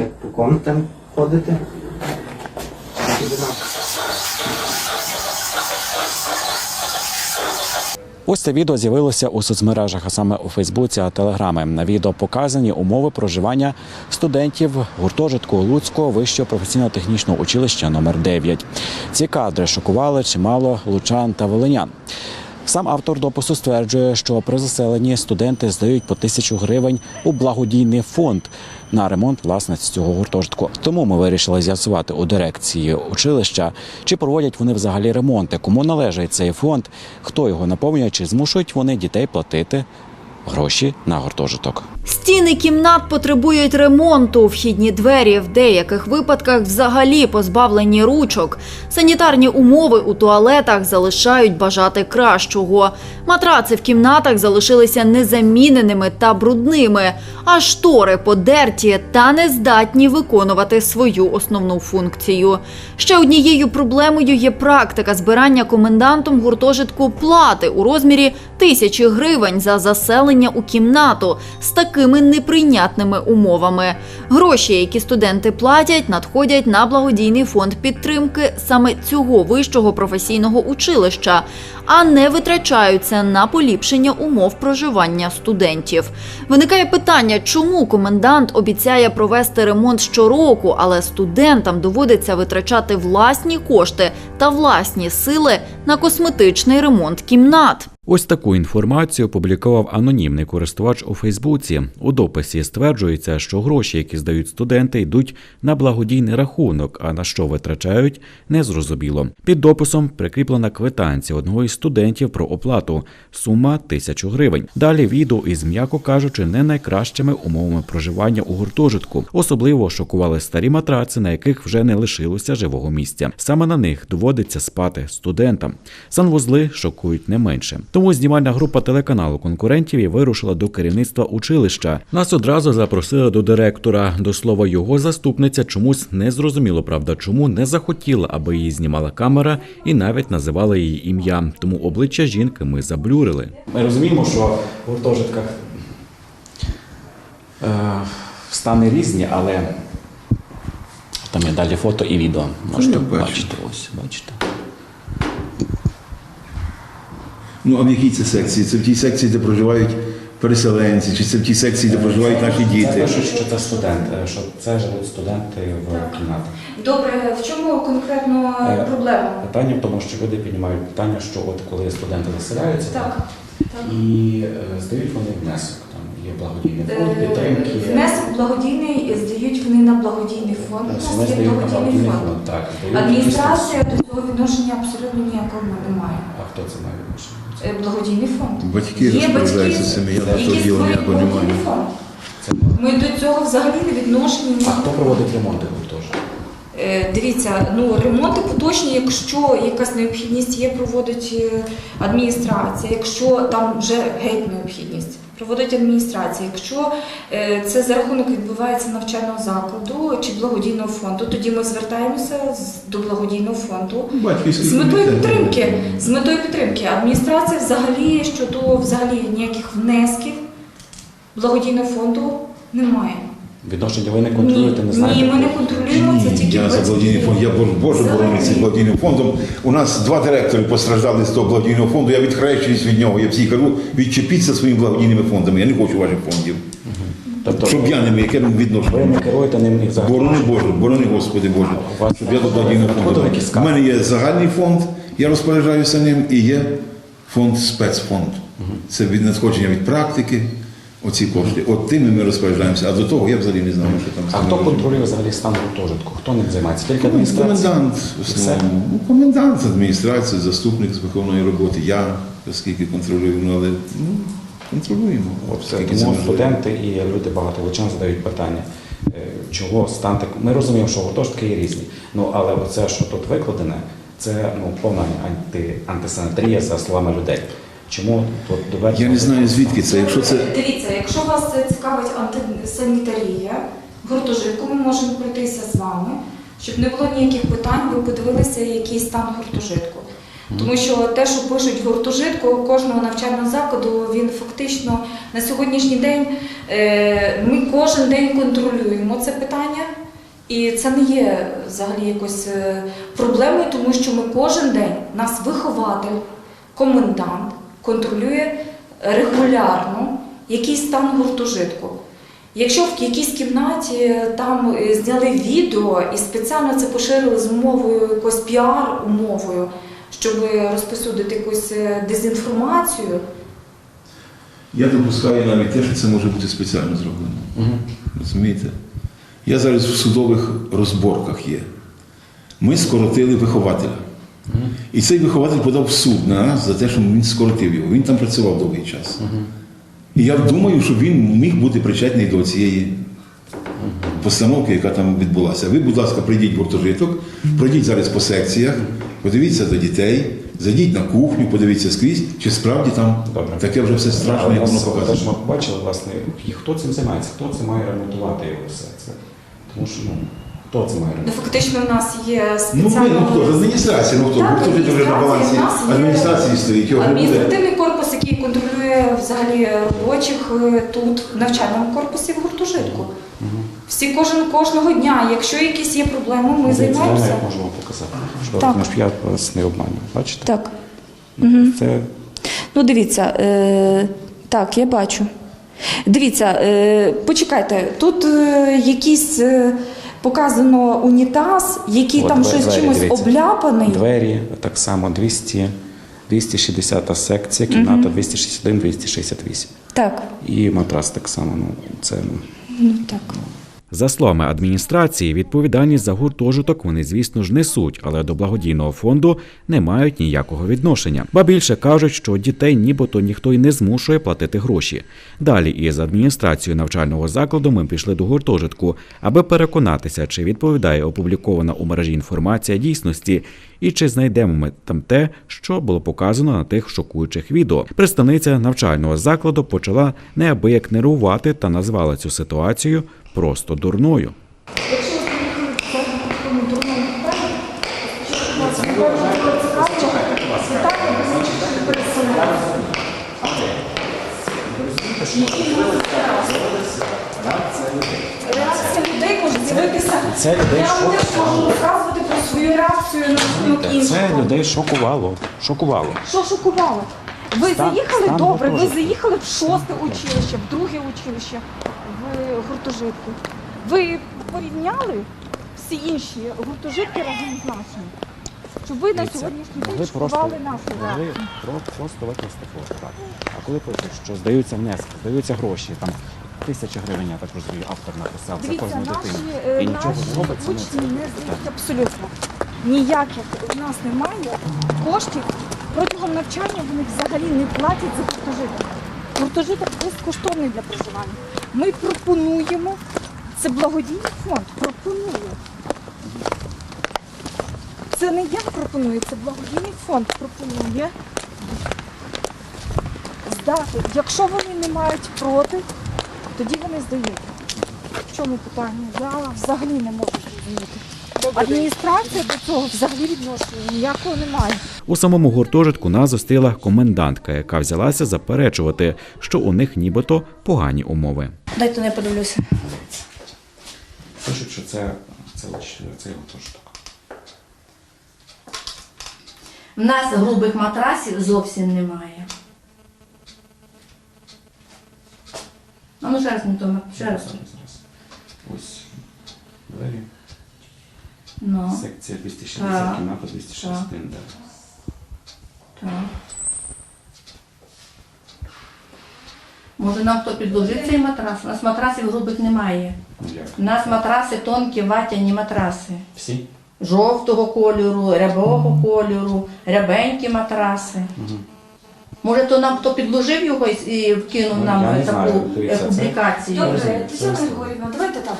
як по комнатам ходити. Ось це відео з'явилося у соцмережах, а саме у Фейсбуці та Телеграмі. На відео показані умови проживання студентів гуртожитку Луцького вищого професійно-технічного училища номер 9 Ці кадри шокували чимало лучан та волинян. Сам автор допису стверджує, що при заселенні студенти здають по тисячу гривень у благодійний фонд на ремонт власне цього гуртожитку. Тому ми вирішили з'ясувати у дирекції училища, чи проводять вони взагалі ремонти, кому належить цей фонд, хто його наповнює, чи змушують вони дітей платити гроші на гуртожиток. Стіни кімнат потребують ремонту. Вхідні двері в деяких випадках взагалі позбавлені ручок. Санітарні умови у туалетах залишають бажати кращого. Матраци в кімнатах залишилися незаміненими та брудними, а штори подерті та не здатні виконувати свою основну функцію. Ще однією проблемою є практика збирання комендантом гуртожитку плати у розмірі тисячі гривень за заселення у кімнату з такими неприйнятними умовами. Гроші, які студенти платять, надходять на благодійний фонд підтримки саме цього вищого професійного училища, а не витрачаються на поліпшення умов проживання студентів. Виникає питання, чому комендант обіцяє провести ремонт щороку, але студентам доводиться витрачати власні кошти та власні сили на косметичний ремонт кімнат. Ось таку інформацію опублікував анонімний користувач у Фейсбуці. У дописі стверджується, що гроші, які здають студенти, йдуть на благодійний рахунок, а на що витрачають, незрозуміло. Під дописом прикріплена квитанція одного із студентів про оплату. Сума тисячу гривень. Далі відео із, м'яко кажучи, не найкращими умовами проживання у гуртожитку. Особливо шокували старі матраци, на яких вже не лишилося живого місця. Саме на них доводиться спати студентам. Санвузли шокують не менше. Тому знімальна група телеканалу конкурентів і вирушила до керівництва училища. Нас одразу запросили до директора. До слова, його заступниця чомусь не зрозуміло, правда, чому не захотіла, аби її знімала камера і навіть називала її ім'я. Тому обличчя жінки ми заблюрили. Ми розуміємо, що в гуртожитках е, стани різні, але там є далі фото і відео. Можете я бачити. Ось, бачите. Ну а в якій це секції? Це в тій секції, де проживають переселенці, чи це в тій секції, де проживають наші Це діти? пишуть, що це студент, е, що це живуть студенти в кімнатах. Добре, в чому конкретно Е, проблема? Питання в тому, що люди піднімають питання, що от коли студенти заселяються Так. і е, здають вони внесок. Там є благодійний фонд Е, підтримки. Внесок благодійний здають вони на благодійний фонд. У нас є здають на благодійний благодійний фонд. фонд. Так, здають Адміністрація до цього відношення абсолютно ніякого не має. А хто це має відношення? Е, Благодійний фонд. Батьки батьки, цими, я на які того створюють не благодійний фонд. Ми до цього взагалі не відношені. а хто проводить ремонти гуртожитку? Е, Дивіться, ну ремонти поточні, якщо якась необхідність є, проводить е, адміністрація. Якщо там вже геть необхідність, проводить адміністрація. Якщо е, це за рахунок відбувається навчального закладу чи благодійного фонду, тоді ми звертаємося до благодійного фонду Батьківські з метою підтримки. З метою підтримки. Адміністрація взагалі щодо взагалі ніяких внесків благодійного фонду немає. Відношення ви не контролюєте, не знаєте? Ні, ми не контролюємо це тільки я за благодійний фонд, я боже, боже борони цим благодійним фондом. У нас два директори постраждали з того благодійного фонду. Я відхрещуюсь від нього. Я всі кажу, відчепіться своїми благодійними фондами. Я не хочу ваших фондів. Тобто Щоб я ними, яке ви не відношення. керуєте ним і взагалі? Борони Боже, борони Господи Боже, вас щоб я до благодійного фонду. У мене є загальний фонд, я розпоряджаюся ним, і є фонд спецфонд. Це від надходження від практики, оці кошти. От тими ми розпоряджаємося. А до того я взагалі не знаю, що там А хто контролює взагалі стан гуртожитку? Хто ним займається? Тільки Ну, адміністрація? Комендант, в основному. Ну, комендант адміністрації, заступник з виконної роботи, я, оскільки контролюю, ну, але ну, контролюємо. Оскільки це Тому можливо. студенти і люди багато лучан задають питання, е, чого стан так. Ми розуміємо, що гуртожитки є різні. Ну але оце, що тут викладене, це ну повна анти, антисанітарія за словами людей. Чому тут доведено? Я не знаю звідки це. Якщо це Дивіться, якщо вас це цікавить антисанітарія, гуртожитку, ми можемо пройтися з вами, щоб не було ніяких питань, ви подивилися, який стан гуртожитку. Тому що те, що пишуть в гуртожитку кожного навчального закладу, він фактично на сьогоднішній день е, ми кожен день контролюємо це питання. І це не є взагалі якось е, проблемою, тому що ми кожен день, нас вихователь, комендант контролює регулярно який стан гуртожитку. Якщо в якійсь кімнаті е, там е, зняли відео і спеціально це поширили з умовою якось піар умовою, щоб розпосюдити якусь е, дезінформацію, Я допускаю навіть те, що це може бути спеціально зроблено. Розумієте? Я зараз в судових розборках є. Ми скоротили вихователя. І цей вихователь подав в суд на нас за те, що він скоротив його. Він там працював довгий час. І я думаю, що він міг бути причетний до цієї постановки, яка там відбулася. Ви, будь ласка, прийдіть в гуртожиток, пройдіть зараз по секціях, подивіться до дітей, зайдіть на кухню, подивіться скрізь, чи справді там Добре. таке вже все страшно, як воно показує. Ми побачили, власне, хто цим займається, хто це має ремонтувати його все це. Тому що ну, хто це має Ну, фактично в нас є Ну, спеціально ну хто ж адміністрація, ну хто Так, гуртожиток вже на балансі адміністрація, в нас є адміністрації стоїть, його не буде. адміністративний корпус, який контролює взагалі робочих е, тут в навчальному корпусі в гуртожитку. Всі кожен кожного дня. Якщо якісь є проблеми, ми Дивіться, я займаємося. навіть можу вам показати. Що, Так. Що я вас не обманюю. Бачите? Так. Це Ну, дивіться, е, так, я бачу. Дивіться, е, почекайте, тут е, якийсь е, показано унітаз, який От там двері, щось чимось дивіться. обляпаний. двері, так само 200, 260 секція, кімната 261-268. Так, І матрас так само. Ну, це, ну, ну так. За словами адміністрації, відповідальність за гуртожиток вони, звісно ж, несуть, але до благодійного фонду не мають ніякого відношення. Ба більше кажуть, що дітей нібито ніхто й не змушує платити гроші. Далі із адміністрацією навчального закладу ми пішли до гуртожитку, аби переконатися, чи відповідає опублікована у мережі інформація дійсності, і чи знайдемо ми там те, що було показано на тих шокуючих відео. Представниця навчального закладу почала неабияк нервувати та назвала цю ситуацію просто дурною. Реакція людей може з'явитися. Це людей Я вам теж можу розказувати про свою реакцію на рахунок це людей шокувало. Шокувало. Що шокувало? Ви Стан- заїхали стан добре, ви заїхали в шосте училище, в друге училище в гуртожитку. Ви порівняли всі інші гуртожитки разом з нашими. Щоб ви на сьогоднішній день просто, нашу реакцію. просто. Так. А коли пишуть, що здаються внески, здаються гроші, там тисяча гривень, я так розумію, автор написав за кожну дитину. І нічого не робиться. ну, учні не здають абсолютно. Ніяких у нас немає коштів. Протягом навчання вони взагалі не платять за гуртожиток. Гуртожиток безкоштовний для проживання. Ми пропонуємо, це благодійний фонд, пропонує. Це не я пропоную, це благодійний фонд пропонує здати. Якщо вони не мають проти, тоді вони здають. В чому питання? Я взагалі не можу зрозуміти. Адміністрація до цього взагалі відношення ніякого немає. У самому гуртожитку нас зустріла комендантка, яка взялася заперечувати, що у них нібито погані умови. Дайте я подивлюся. Пишуть, що це, це, це гуртожиток. В нас грубих матрасів зовсім немає. А ну ще раз не то, ще раз. Зараз, зараз. Ось двері, Ну, секція 260, Так. кімната 261. Так. Може нам хто підложив цей матрас? У нас матрасів грубих немає. У нас матраси тонкі, ватяні матраси. Всі? Жовтого кольору, рябого кольору, рябенькі матраси. Може, то нам хто підложив його і- вкинув Ну, нам таку е, Дивіться, це- публікацію. Добре, Тетяна Григорівна, давайте так.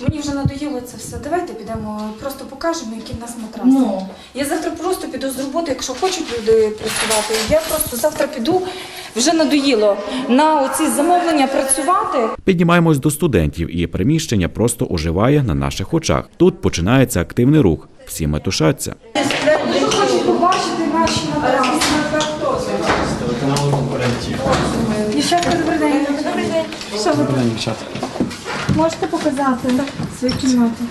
Мені вже надоїло це все. Давайте підемо, просто покажемо, які в нас матраси. Ну, Я завтра просто піду з роботи, якщо хочуть люди працювати. Я просто завтра піду, вже надоїло на оці замовлення працювати. Піднімаємось до студентів, і приміщення просто оживає на наших очах. Тут починається активний рух. Всі метушаться. Дуже хочу побачити ваші матеріали. Дівчатка, добрий день. Добрий день. Що ви Добрий день, можете показати свою кімнату?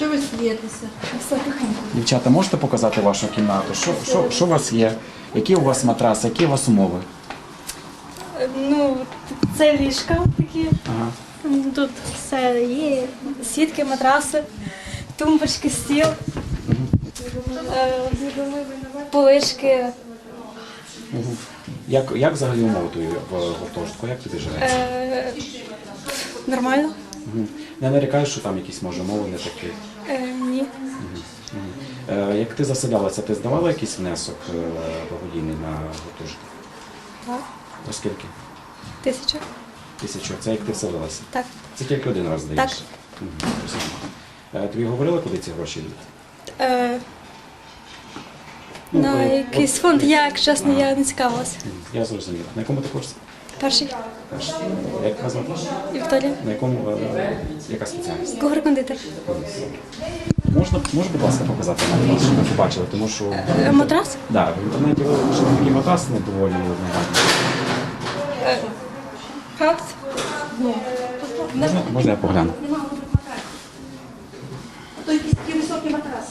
Чого ви смієтеся? Все тихенько. Дівчата, можете показати вашу кімнату? Що, що, що у вас є? Які у вас матраси, які у вас умови? Ну, це ліжка такі. Ага. Тут все є. Сітки, матраси, тумбочки, стіл, е, полички. Як, як взагалі умови твої в гуртожитку? Як тобі живеться? Е, Нормально? Мгм. Не нарікаєш, що там якісь може умови не такі. Е, Ні. Е, Як ти заселялася, ти здавала якийсь внесок е, благодійний на гуртожиток? Так. Оскільки? Тисяча. Тисячу. Це як ти вселилася? Так. Це тільки один раз здаєш? Так. Мгм. Е, Тобі говорили, куди ці гроші йдуть? Е, Ну, На е, якийсь фонд, я, як чесно, я не цікавилася. Я зрозумів. На якому ти курсі? Перший Перший. Як вас звати? Вікторія. На якому е, яка спеціальність? Кухар-кондитер. Можна, можна, будь ласка, показати нам вас, щоб ми побачили, тому що Е, Матрас? да, в інтернеті виявили, що такі матраси не доволі одноманітні. Факт. Можна, можна я погляну? То якийсь такий високий матрас.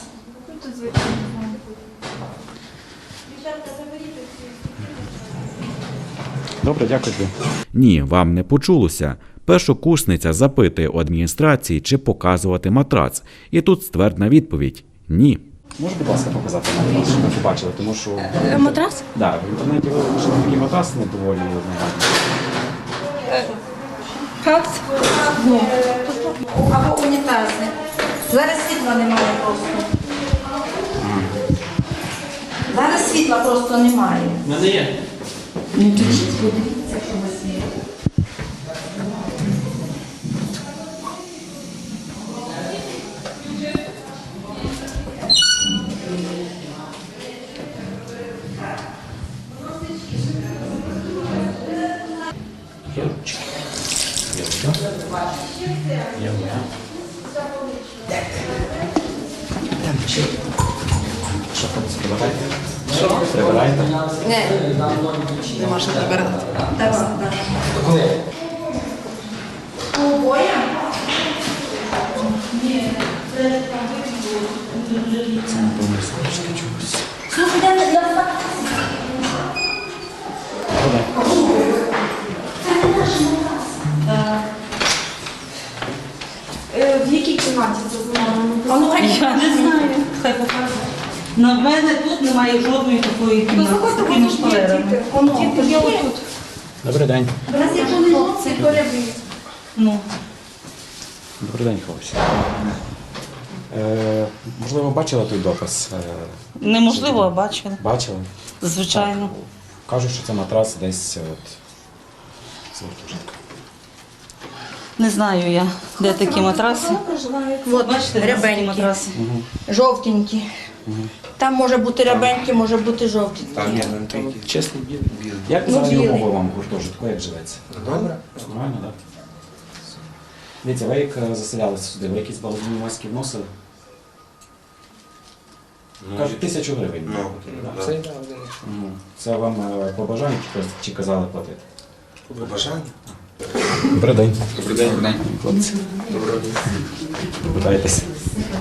Добре, дякую тобі. Ні, вам не почулося. Першокурсниця запитує у адміністрації, чи показувати матрац. І тут ствердна відповідь ні. Можна, будь ласка, показати нам вас, щоб ми побачили, тому що Е, Матрас? да, в інтернеті виявили, що такі матраси не доволі одноманітні. Факт. Або унітази. Зараз світла немає просто. Зараз світла просто немає. мене є. Ну, тоді подивіться, Це не скучки чогось. Слухай, я не я Е, В якій кімнаті це ну, Я не знаю, хай покаже. На мене тут немає жодної такої Ну, кімнати з такими шпалерами. діти. Є отут. Добрий день. У нас є хлопці. Ну, Добрий день, хлопці. Е, можливо, бачили той допис? Е, неможливо, а бачили. бачили? Звичайно. Кажуть, що це матрас десь от, з гуртожитка. Не знаю я, де такі матраси. От, Бачите, рябенькі, матраси. жовтенькі. Там може бути рябенькі, може бути жовтенькі. Так, я не такий. Чесний білий. Білий. Як Ну, взагалі умови вам гуртожитку, як живеться? Добре? Нормально, так? Дивіться, ви як е, заселялися сюди, ви якісь благодійні маски вносили? Кажуть, тисячу гривень. Ну, Да. це да, один. Мгм. Це вам е, по бажанню чи, просто- чи казали платити? По бажанню. Добрий день. Добрий день. Добрий день. Хлопці, питаєтеся.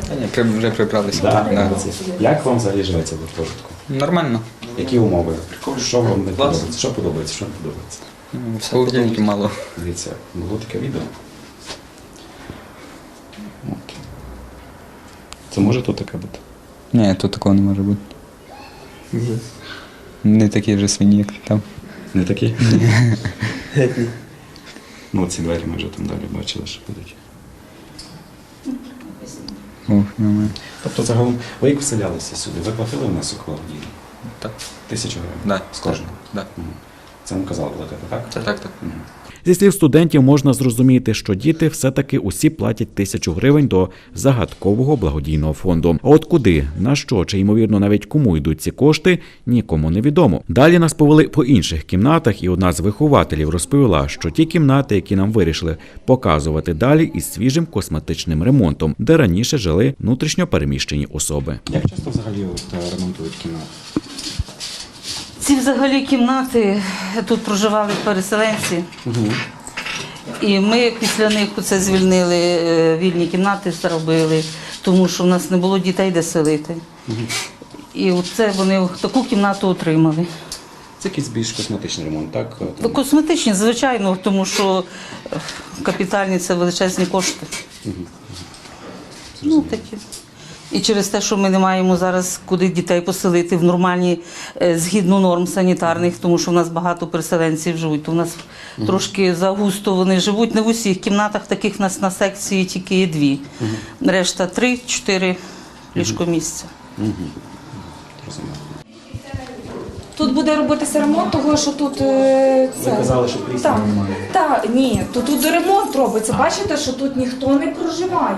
Та ні, при- вже прибралися. Да, Да. Як вам взагалі живеться в гуртожитку? Нормально. Які умови? Що вам не Клас. подобається? Що подобається? Що не подобається? Ну, мало. Дивіться, було таке відео. Це може тут таке бути? Ні, тут такого не може бути. Не такі вже свині, як там. Не такі? ну, ці двері ми вже там далі бачили, що будуть. Нормально. Тобто, загалом, ви як вселялися сюди, ви платили внесок благодійний? Так. Тисячу гривень? Да. З кожного? Да. Мгм. Це вам казали платити, так? Так, так, так. Мгм. Зі слів студентів можна зрозуміти, що діти все-таки усі платять тисячу гривень до загадкового благодійного фонду. А от куди, на що чи ймовірно навіть кому йдуть ці кошти, нікому не відомо. Далі нас повели по інших кімнатах, і одна з вихователів розповіла, що ті кімнати, які нам вирішили показувати далі, із свіжим косметичним ремонтом, де раніше жили внутрішньо переміщені особи. Як часто взагалі от, е, ремонтують кімнати? Ці взагалі кімнати тут проживали переселенці. І ми після них це звільнили е, вільні кімнати, зробили, тому що в нас не було дітей де селити. І оце вони таку кімнату отримали. Це якийсь більш косметичний ремонт, так? Е, Косметичні, звичайно, тому що е, капітальні це величезні кошти. Ну, такі. І через те, що ми не маємо зараз куди дітей поселити в нормальні, е, згідно норм санітарних, тому що в нас багато переселенців живуть, то в нас трошки загусто вони живуть. Не в усіх кімнатах, таких в нас на секції тільки є дві. Решта три-чотири ліжкомісця. Розумію. Тут буде робитися ремонт, того що тут е, це. Ви казали, що крісла немає. Так, ні, то тут ремонт робиться. Бачите, що тут ніхто не проживає.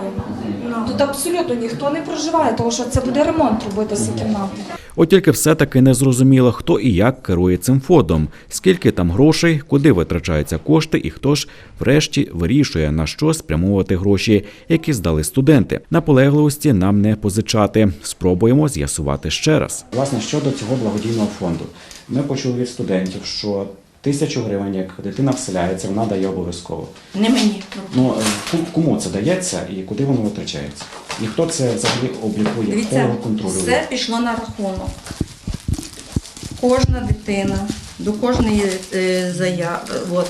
Тут абсолютно ніхто не проживає, тому що це буде ремонт робитися кімнати. От тільки все-таки не зрозуміло, хто і як керує цим фондом, скільки там грошей, куди витрачаються кошти, і хто ж врешті вирішує на що спрямовувати гроші, які здали студенти. Наполегливості нам не позичати. Спробуємо з'ясувати ще раз. Власне, щодо цього благодійного фонду, ми почули від студентів, що тисячу гривень, як дитина вселяється, вона дає обов'язково. Не мені. Ну е, кому це дається і куди воно витрачається? І хто це взагалі облікує, хто Дивіться, його контролює? все пішло на рахунок. Кожна дитина до кожної е, заяви, от,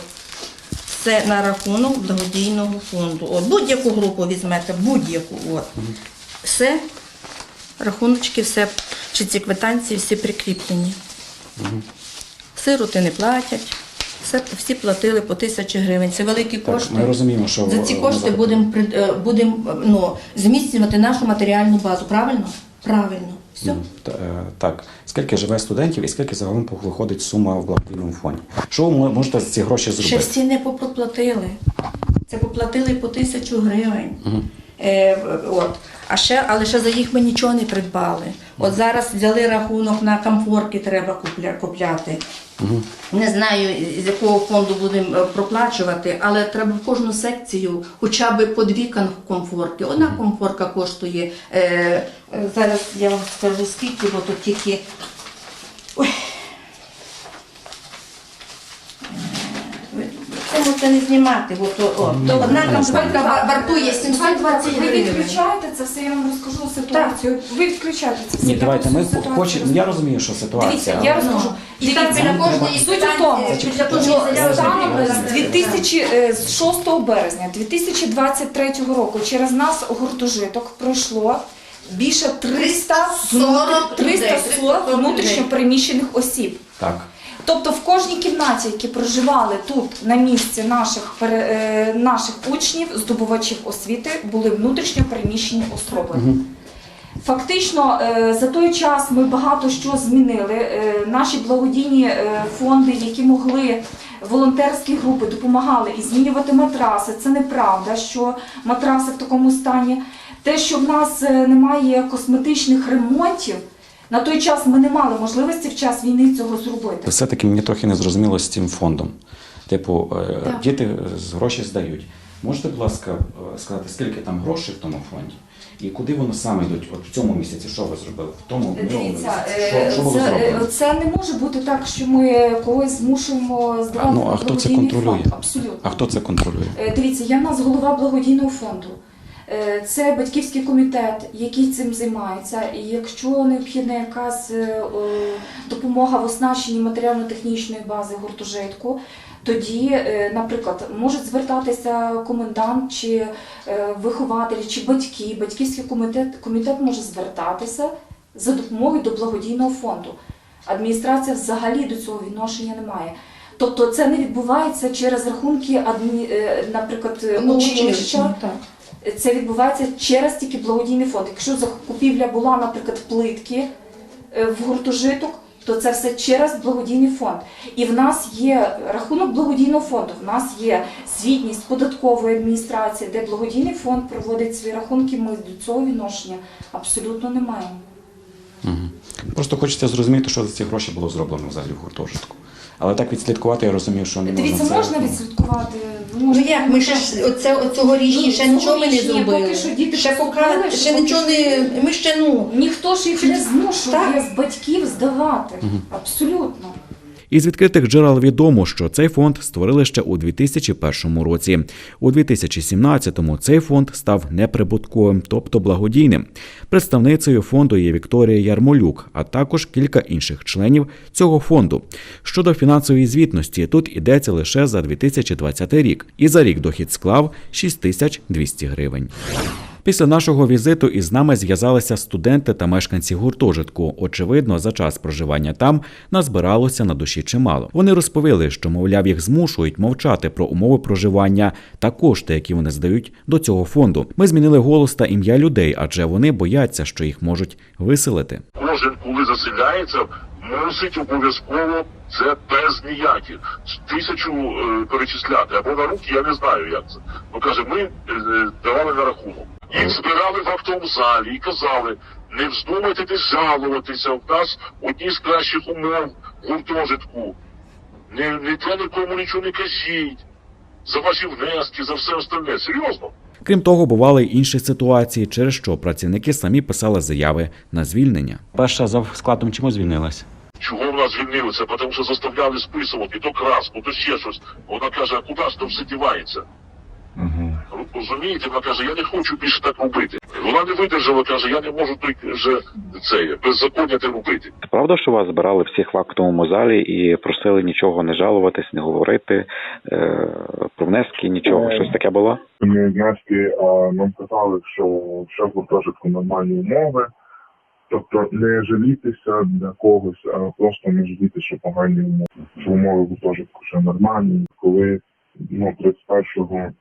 все на рахунок благодійного фонду. От, будь-яку групу візьмете, будь-яку. От. Все, рахуночки, все, чи ці квитанції всі прикріплені. Сироти не платять. Все, всі платили по тисячі гривень. Це великі Так, кошти. ми розуміємо, що За ці е, кошти за- будемо будем, ну, зміцнювати нашу матеріальну базу. Правильно? Правильно. Все. Е, Так, скільки живе студентів і скільки загалом виходить сума в благодійному фонді? Що ви можете за ці гроші зробити? Ще всі не попроплатили. Це поплатили по тисячу гривень. Е, от. А ще, але ще за їх ми нічого не придбали. От зараз взяли рахунок на комфорки, треба купля, купляти. Не знаю, з якого фонду будемо е, проплачувати, але треба в кожну секцію хоча б по дві кон- комфорки. Одна комфорка коштує. Е, е, зараз я вам скажу скільки, бо тут тільки. Ой. Це можете не знімати, бо то, о, то одна ва- вартує 720 Ви гривень. відключаєте це все, я вам розкажу ситуацію. Ви відключаєте це все. Ні, я давайте вам ми всю ситуацію хочемо. Я розумію, що ситуація. Дивіться, я розкажу. І так Дивіться, біля кожної суть в тому, кожної що заяви станом з 2000, е, з 6 березня 2023 року через нас гуртожиток пройшло більше 300 340 340 людей. внутрішньо переміщених осіб. Так. Тобто в кожній кімнаті, які проживали тут на місці наших е, наших учнів, здобувачів освіти, були внутрішньо переміщені особи. Фактично, е, за той час ми багато що змінили. Е, Наші благодійні фонди, які могли волонтерські групи допомагали і змінювати матраси. Це неправда, що матраси в такому стані. Те, що в нас немає косметичних ремонтів, на той час ми не мали можливості в час війни цього зробити. Все-таки мені трохи не зрозуміло з цим фондом. Типу, е, Так. діти з гроші здають. Можете, будь ласка, е, сказати, скільки там грошей в тому фонді? І куди воно саме йдуть? От в цьому місяці що ви зробили? В тому Дивіться, е, Що, що було це, зроблено? це не може бути так, що ми когось змушуємо здавати. А, ну, а хто це контролює? фонд. Абсолютно. А хто це контролює? Дивіться, я в нас голова благодійного фонду. Е, Це батьківський комітет, який цим займається. І якщо необхідна якась е, допомога в оснащенні матеріально-технічної бази гуртожитку, тоді, е, наприклад, можуть звертатися комендант чи вихователі, чи батьки. Батьківський комітет, комітет може звертатися за допомогою до благодійного фонду. Адміністрація взагалі до цього відношення не має. Тобто це не відбувається через рахунки адмі... наприклад, Ну, училища, так. Це відбувається через тільки благодійний фонд. Якщо закупівля була, наприклад, плитки е, в гуртожиток, то це все через благодійний фонд. І в нас є рахунок благодійного фонду. В нас є звітність податкової адміністрації, де благодійний фонд проводить свої рахунки. Ми до цього відношення абсолютно не маємо. Просто хочеться зрозуміти, що за ці гроші було зроблено взагалі в гуртожитку. Але так відслідкувати, я розумію, що не можна Дивіться, можна відслідкувати. Ну як, ми ще ж оце, оцього річні ще нічого ми не зробили. поки що діти ще поки, поступили, ще поки нічого не, ми ще ну, Ніхто ж їх не змушує з батьків здавати. Абсолютно. Із відкритих джерел відомо, що цей фонд створили ще у 2001 році. У 2017-му цей фонд став неприбутковим, тобто благодійним. Представницею фонду є Вікторія Ярмолюк, а також кілька інших членів цього фонду. Щодо фінансової звітності, тут йдеться лише за 2020 рік, і за рік дохід склав 6200 гривень. Після нашого візиту із нами зв'язалися студенти та мешканці гуртожитку. Очевидно, за час проживання там назбиралося на душі чимало. Вони розповіли, що, мовляв, їх змушують мовчати про умови проживання та кошти, які вони здають до цього фонду. Ми змінили голос та ім'я людей, адже вони бояться, що їх можуть виселити. кожен, коли заселяється, мусить обов'язково це без ніяких тисячу е, перечисляти або на руки, я не знаю як це. Ну каже, ми е, давали на рахунок. Їх збирали в актовому залі і казали, не вздумайте десь жалуватися. В нас одні з кращих умов гуртожитку. Не, не те нікому нічого не кажіть. За ваші внески, за все остальне. Серйозно. Крім того, бували й інші ситуації, через що працівники самі писали заяви на звільнення. Перша за складом чому звільнилася? Чого в нас звільнилися? Тому що заставляли списувати то краску, то ще щось. Вона каже, а куди ж то все дівається? Розумієте, вона каже, я не хочу більше так робити. Вона не видержала, каже, я не можу той вже це беззаконня те робити. Правда, що вас збирали всіх в актовому залі і просили нічого не жалуватись, не говорити е, про внески, нічого. Щось таке було? Не внески, а нам казали, що ще в гуртожитку нормальні умови. Тобто не жалітися для когось, а просто не жаліти, що погані умови. Що умови в гуртожитку ще нормальні. Коли ну, 31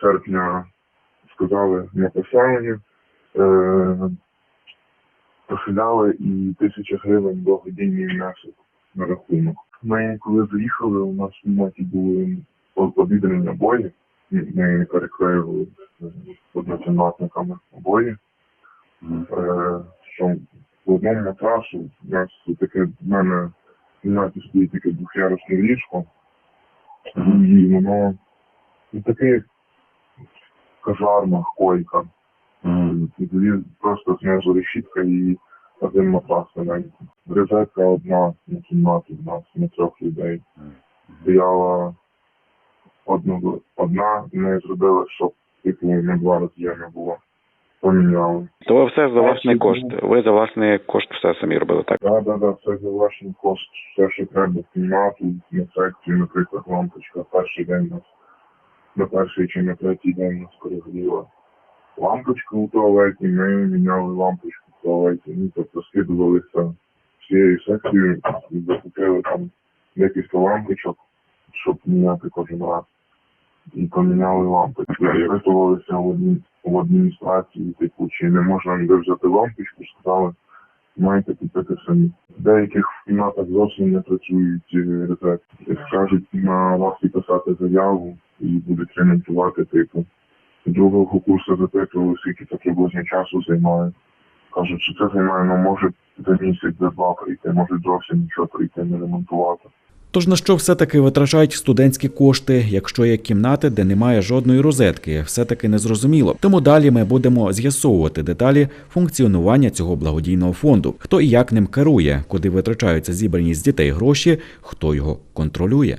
серпня сказали на поселенні, е, поселяли і тисяча гривень благодійний внесок на рахунок. Ми коли заїхали, у нас в кімнаті були обідані набої. Ми переклеїли однокімнатниками обої. Е, що в одному матрасу у нас таке в мене в кімнаті стоїть таке двох'ярусне ліжко, і воно ну, таке казарма, койка. І тоді просто знизу решітка і один матрас маленький. Розетка одна на кімнату в нас на трьох людей. Стояла одну, одна, і ми зробили, щоб типу на два роз'єми було. Поміняли. То ви все за власний кошт. Ви за власний кошт все самі робили, так? Так, так, так, це за власний кошт. Все, що треба в кімнату, на секцію, наприклад, лампочка. Перший день нас, на перший чи на третій день нас перегріла. Лампочка у туалеті, ми міняли лампочку в туалеті. Ну, тобто скидувалися всією секцією і закупили там декілька лампочок, щоб міняти кожен раз. І поміняли лампочку. І випитувалися в, адмі... в адміністрації, типу, чи не можна ніде взяти лампочку, сказали, маєте купити самі. В деяких кімнатах зовсім не працюють е, розетки. Скажуть на вас і писати заяву і будуть ремонтувати, типу. Другого курсу запитували, скільки це приблизно часу займає. Кажуть, що це займає, ну може за місяць, за два прийти, може зовсім нічого прийти, не ремонтувати. Тож на що все-таки витрачають студентські кошти, якщо є кімнати, де немає жодної розетки, все-таки незрозуміло. Тому далі ми будемо з'ясовувати деталі функціонування цього благодійного фонду, хто і як ним керує, куди витрачаються зібрані з дітей гроші, хто його контролює.